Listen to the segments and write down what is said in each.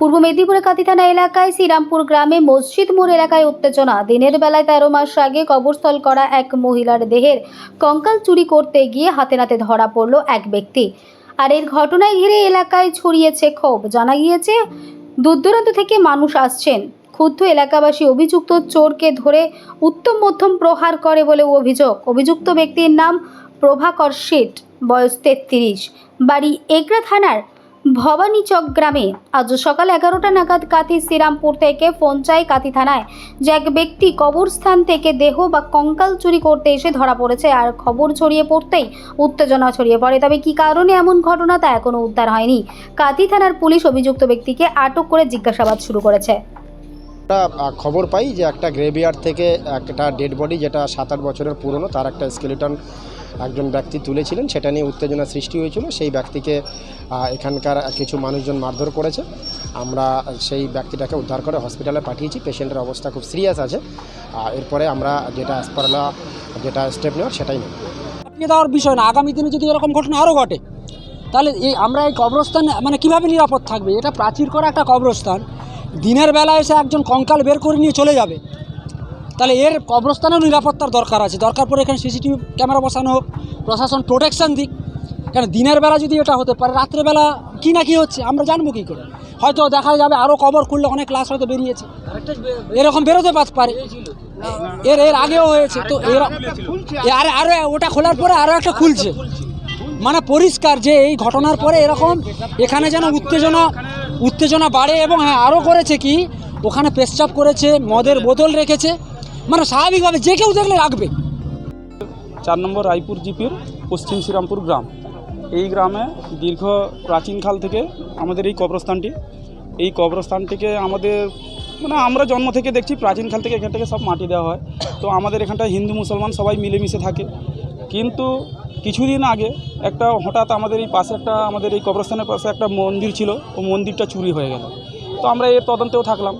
পূর্ব মেদিনীপুরের কাতি থানা এলাকায় শ্রীরামপুর গ্রামে মসজিদ মোড় এলাকায় উত্তেজনা। দিনের বেলায় তেরো মাস আগে কবরস্থল করা এক মহিলার দেহের কঙ্কাল চুরি করতে গিয়ে হাতে নাতে ধরা পড়ল এক ব্যক্তি। আর এর ঘটনায় ঘিরে এলাকায় ছড়িয়েছে ক্ষোভ। জানা গিয়েছে দূর দূরান্ত থেকে মানুষ আসছেন। ক্ষুব্ধ এলাকাবাসী অভিযুক্ত চোরকে ধরে উত্তম মধ্যম প্রহার করে বলে অভিযোগ। অভিযুক্ত ব্যক্তির নাম প্রভাকর শেঠ, বয়স তেত্রিশ। বাড়ি এগরা থানার ভবানীচক গ্রামে আজ সকাল এগারোটা নাগাদ কাঁথি শ্রীরামপুর থেকে ফোনচাই চাই কাতি থানায় যে এক ব্যক্তি কবরস্থান থেকে দেহ বা কঙ্কাল চুরি করতে এসে ধরা পড়েছে আর খবর ছড়িয়ে পড়তেই উত্তেজনা ছড়িয়ে পড়ে। তবে কি কারণে এমন ঘটনা তা এখনও উদ্ধার হয়নি? কাঁথি থানার পুলিশ অভিযুক্ত ব্যক্তিকে আটক করে জিজ্ঞাসাবাদ শুরু করেছে। আহ, খবর পাই যে একটা গ্রেভিয়ার্ড থেকে একটা ডেড বডি যেটা সাত আট বছরের পুরনো তার একটা স্কেলিটন একজন ব্যক্তি তুলেছিলেন সেটা নিয়ে উত্তেজনা সৃষ্টি হয়েছিল। সেই ব্যক্তিকে এখানকার কিছু মানুষজন মারধর করেছে। আমরা সেই ব্যক্তিটাকে উদ্ধার করে হসপিটালে পাঠিয়েছি। পেশেন্টের অবস্থা খুব সিরিয়াস আছে। এরপরে আমরা যেটা অ্যাসপারলা যেটা স্টেপ নেওয়ার সেটাই নেব। দেওয়ার বিষয় না আগামী দিনে যদি এরকম ঘটনা আরও ঘটে তাহলে এই আমরা এই কবরস্থান মানে কীভাবে নিরাপদ থাকবে? এটা প্রাচীর করা একটা কবরস্থান। দিনের বেলা এসে একজন কঙ্কাল বের করে নিয়ে চলে যাবে। তাহলে এর কবরস্থানেও নিরাপত্তার দরকার আছে। দরকার পড়ে এখানে সিসিটিভি ক্যামেরা বসানো হোক, প্রশাসন প্রোটেকশান দিক। কারণ দিনের বেলা যদি এটা হতে পারে রাত্রেবেলা কী না কী হচ্ছে, আমরা জানব কী করে? হয়তো দেখা যাবে আরও কবর খুললে অনেক লাশ হয়তো বেরিয়েছে। এরকম বেরোতে পার- পারে। এর এর আগেও হয়েছে। তো এর আর আরও ওটা খোলার পরে আরও একটা খুলছে। মানে পরিষ্কার যে এই ঘটনার পরে এরকম এখানে যেন উত্তেজনা উত্তেজনা বাড়ে এবং হ্যাঁ আরও করেছে কি, ওখানে পেশচাপ করেছে, মদের বোতল রেখেছে। মানে স্বাভাবিকভাবে যে কেউ দেখলে রাখবে। চার নম্বর রায়পুর জিপির পশ্চিম শ্রীরামপুর গ্রাম। এই গ্রামে দীর্ঘ প্রাচীনকাল থেকে আমাদের এই কবরস্থানটি। এই কবরস্থানটিকে আমাদের মানে আমরা জন্ম থেকে দেখছি প্রাচীনকাল থেকে এখান থেকে সব মাটি দেওয়া হয়। তো আমাদের এখানটায় হিন্দু, মুসলমান সবাই মিলেমিশে থাকে। কিন্তু কিছুদিন আগে একটা হঠাৎ আমাদের এই পাশে একটা, আমাদের এই কবরস্থানের পাশে একটা মন্দির ছিল, ও মন্দিরটা চুরি হয়ে গেল। তো আমরা এর তদন্তেও থাকলাম।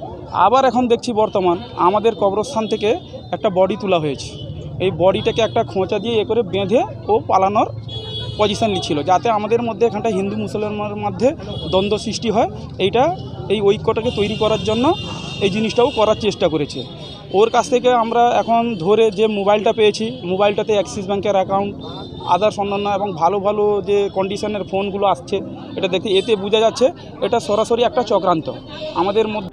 আবার এখন দেখছি বর্তমান আমাদের কবরস্থান থেকে একটা বডি তোলা হয়েছে। এই বডিটাকে একটা খোঁচা দিয়ে এ করে বেঁধে ও পালানোর পজিশন নিচ্ছিল, যাতে আমাদের মধ্যে এখানটা হিন্দু মুসলমানের মধ্যে দ্বন্দ্ব সৃষ্টি হয়। এইটা, এই ঐক্যটাকে তৈরি করার জন্য এই জিনিসটাও করার চেষ্টা করেছে। ওর কাছ থেকে আমরা এখন ধরে যে মোবাইলটা পেয়েছি, মোবাইলটাতে অ্যাক্সিস ব্যাঙ্কের অ্যাকাউন্ট আদার্স অন্যান্য এবং ভালো ভালো যে কন্ডিশনের ফোনগুলো আসছে, এটা দেখতে এতে বোঝা যাচ্ছে এটা সরাসরি একটা চক্রান্ত। আমাদের মধ্যে